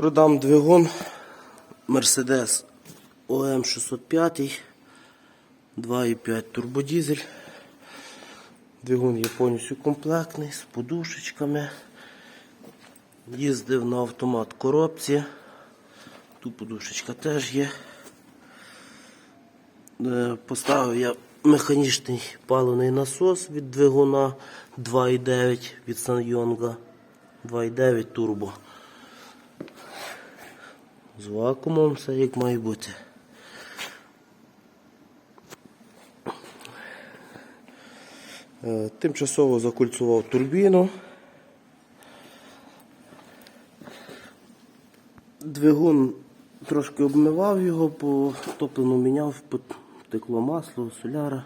Продам двигун Mercedes OM 605 2,5 турбодізель. Двигун є повністю комплектний з подушечками. Їздив на автомат коробці. Тут подушечка теж є. Е, Поставив я механічний паливний насос від двигуна 2,9 від Sanyonga 2,9 турбо. З вакуумом все як має бути. Е, Тимчасово закульцував турбіну. Двигун трошки обмивав його, по топливну міняв, потекло масло, соляра.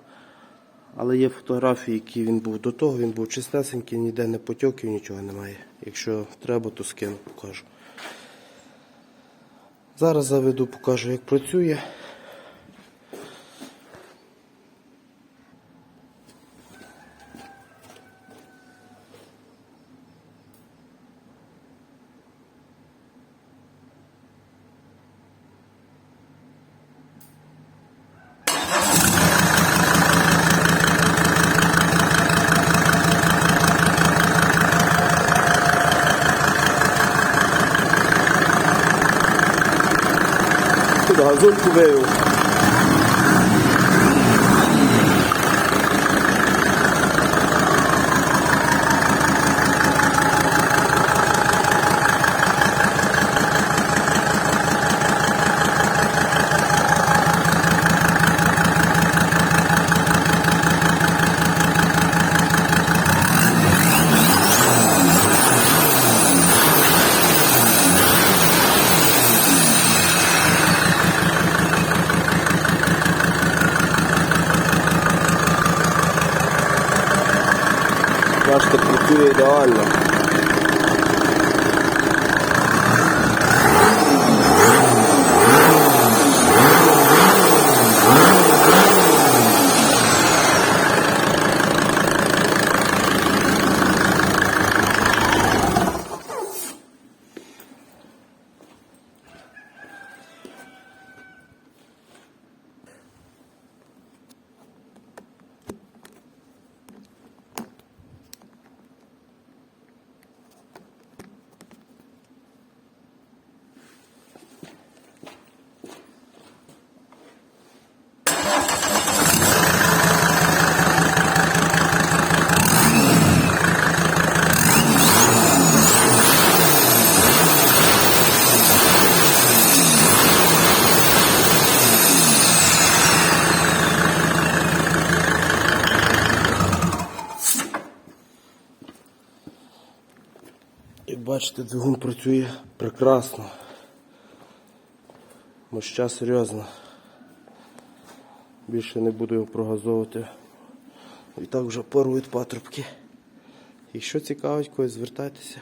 Але є фотографії, які він був до того, він був чистесенький, ніде не потьоків, нічого немає. Якщо треба, то скину, покажу. Зараз заведу, покажу, як працює. Tudo azul que veio. Бачите, працює ідеально. Як бачите, двигун працює прекрасно. Моща серйозна. Більше не буду його прогазовувати. І так вже порують патрубки. Якщо цікавить когось, звертайтеся.